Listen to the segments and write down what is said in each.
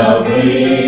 abrir.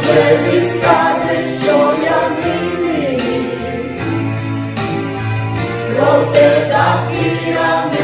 Отже, ти скажеш, що я винний, проте так і я не.